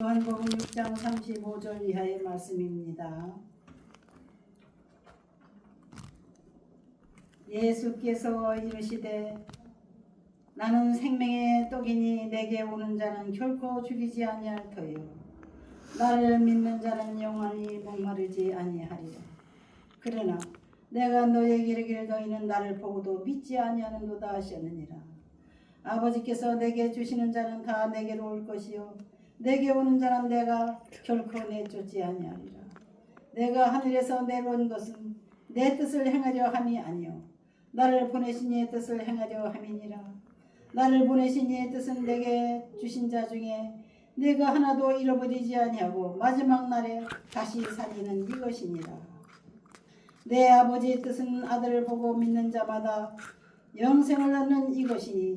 요한복음 6장 35절 이하의 말씀입니다. 예수께서 이르시되 나는 생명의 떡이니 내게 오는 자는 결코 죽이지 아니할 터요. 나를 믿는 자는 영원히 목마르지 아니하리라. 그러나 내가 너에게 이르기를 너희는 나를 보고도 믿지 아니하는도다 하셨느니라. 아버지께서 내게 주시는 자는 다 내게로 올 것이요 내게 오는 자는 내가 결코 내쫓지 아니하리라. 내가 하늘에서 내려온 것은 내 뜻을 행하려 함이 아니요. 나를 보내신 이의 뜻을 행하려 함이니라. 나를 보내신 이의 뜻은 내게 주신 자 중에 내가 하나도 잃어버리지 아니하고 마지막 날에 다시 살리는 이것이니라. 내 아버지의 뜻은 아들을 보고 믿는 자마다 영생을 얻는 이것이니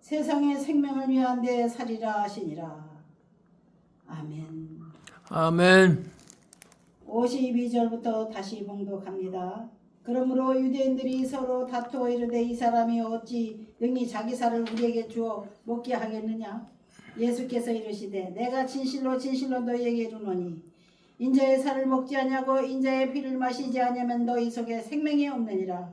세상의 생명을 위한 데 살이라 하시니라 아멘 아멘. 52절부터 다시 봉독합니다. 그러므로 유대인들이 서로 다투어 이르되 이 사람이 어찌 능히 자기 살을 우리에게 주어 먹게 하겠느냐? 예수께서 이르시되 내가 진실로 진실로 너희에게 이르노니 인자의 살을 먹지 아니하고 인자의 피를 마시지 아니하면 너희 속에 생명이 없느니라.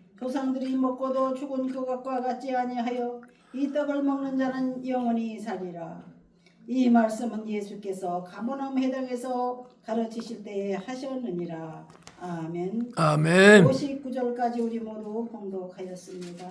조상들이 먹고도 죽은 그것과 같지 아니하여 이 떡을 먹는 자는 영원히 살리라. 이 말씀은 예수께서 가버나움 해당에서 가르치실 때에 하셨느니라. 아멘. 아멘. 59절까지 우리 모두 봉독하였습니다.